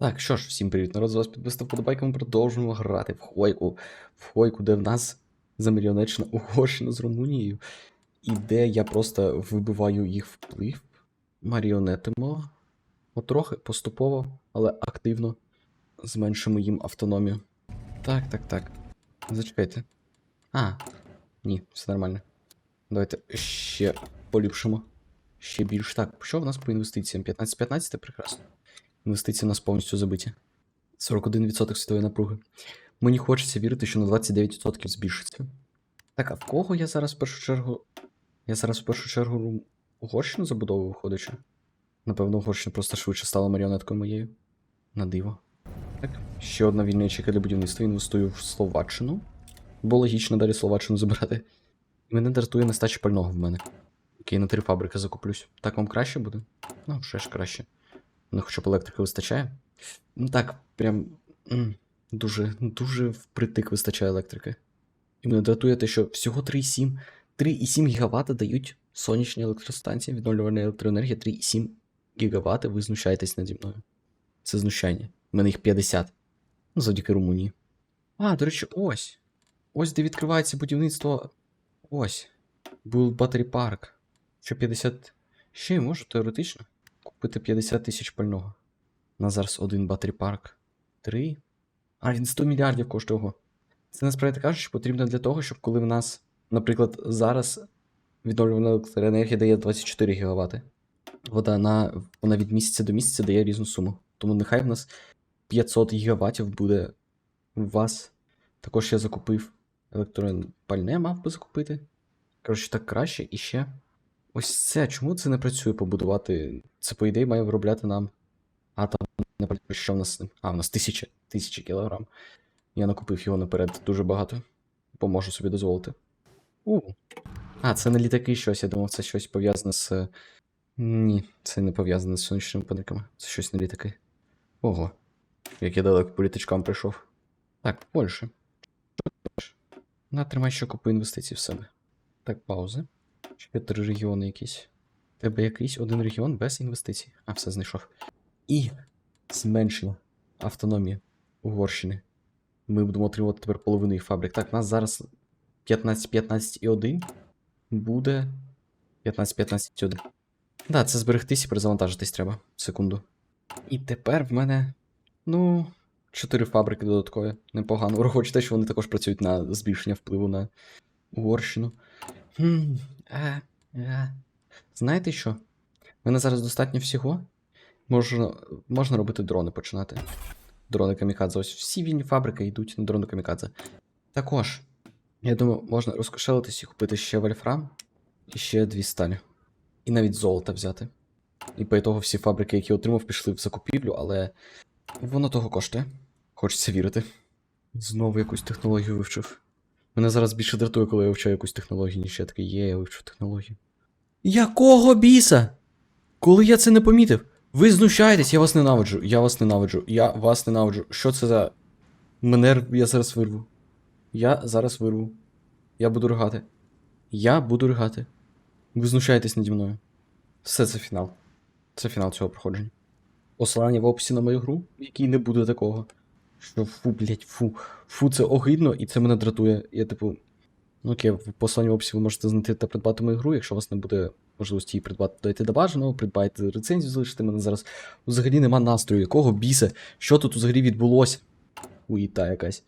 Так, що ж, всім привіт, народ, з вас підписав подобайка, ми продовжуємо грати в Хойку. В Хойку, де в нас замаріонечна Угорщина з Румунією. І де я просто вибиваю їх вплив, маріонетимо. Потрохи, поступово, але активно зменшимо їм автономію. Так, так, так. Зачекайте. А, ні, все нормально. Давайте ще поліпшимо. Ще більш. Так, що в нас по інвестиціям? 15-15 прекрасно. Інвестиції нас повністю забиті. 41% світової напруги. Мені хочеться вірити, що на 29% збільшиться. Так, а в кого я зараз в першу чергу. Я зараз в першу чергу Угорщину забудову виходячи? Напевно, Угорщина просто швидше стала маріонеткою моєю. На диво. Так, ще одна вільна ячейка для будівництва. Інвестую в Словаччину. Бо логічно далі Словаччину забирати. Мене дратує нестача пального в мене. Окей, на три фабрики закуплюсь. Так вам краще буде? Ну, вже ж краще. Ну, хоча б електрики вистачає. Ну так, прям дуже, дуже впритик вистачає електрики. І мене дратує те, що всього 3,7 3,7 гігавата дають сонячні електростанції, відновлювальна електроенергія 3,7 гігавати. Ви знущаєтесь наді мною. Це знущання. У мене їх 50. Ну, завдяки Румунії. А, до речі, ось. Ось де відкривається будівництво. Ось. Build Battery Park. Що 50. Ще можу теоретично купити 50 тисяч пального. На зараз один батарі парк. Три. А, він 100 мільярдів коштує його. Це насправді кажучи, потрібно для того, щоб коли в нас, наприклад, зараз відновлювана електроенергія дає 24 ГВт. Вода на, вона від місяця до місяця дає різну суму. Тому нехай в нас 500 ГВт буде у вас. Також я закупив електропальне, мав би закупити. Коротше, так краще і ще. Ось це, чому це не працює побудувати? Це, по ідеї, має виробляти нам атом, наприклад, що в нас. А, в нас тисяча, тисяча кілограм. Я накупив його наперед дуже багато. Поможу собі дозволити. У. А, це не літаки щось, я думав, це щось пов'язане з. Ні, це не пов'язане з сонячними панельками. Це щось не літаки. Ого. Як я далеко по літачкам прийшов. Так, Польща. На, тримай ще купу інвестицій в себе. Так, паузи. Ще три регіони якісь. Тебе якийсь один регіон без інвестицій. А, все знайшов. І зменшення автономії Угорщини. Ми будемо отримувати тепер половину їх фабрик. Так, у нас зараз 15, 15 і 1 буде 15, 15 і 1. Да, це зберегтись і перезавантажитись треба. Секунду. І тепер в мене. Ну. Чотири фабрики додаткові. Непогано. Враховуючи те, що вони також працюють на збільшення впливу на Угорщину. Хм, е, е. Знаєте що? В мене зараз достатньо всього. Можна, можна робити дрони починати. Дрони камікадзе. Ось всі вільні фабрики йдуть на дрони камікадзе. Також, я думаю, можна розкошелитись і купити ще вольфрам і ще дві сталі. І навіть золото взяти. І по ітогу всі фабрики, які отримав, пішли в закупівлю, але воно того коштує. Хочеться вірити. Знову якусь технологію вивчив. Мене зараз більше дратує, коли я вивчаю якусь технологію, ніж я такий є, я вивчу технологію. Якого біса? Коли я це не помітив? Ви знущаєтесь, я вас ненавиджу, я вас ненавиджу, я вас ненавиджу. Що це за. Мене я зараз вирву. Я зараз вирву. Я буду ригати. Я буду ригати. Ви знущаєтесь наді мною. Все це фінал. Це фінал цього проходження. Посилання в описі на мою гру, в якій не буде такого. Що фу, блять, фу. Фу, це огидно, і це мене дратує. Я, типу. Ну окей, в посланні в описі ви можете знайти та придбати мою гру. Якщо у вас не буде можливості її придбати, дайте до бажаного, придбайте рецензію, залишите мене зараз. Взагалі нема настрою, якого біса, що тут взагалі відбулося? Уїта якась.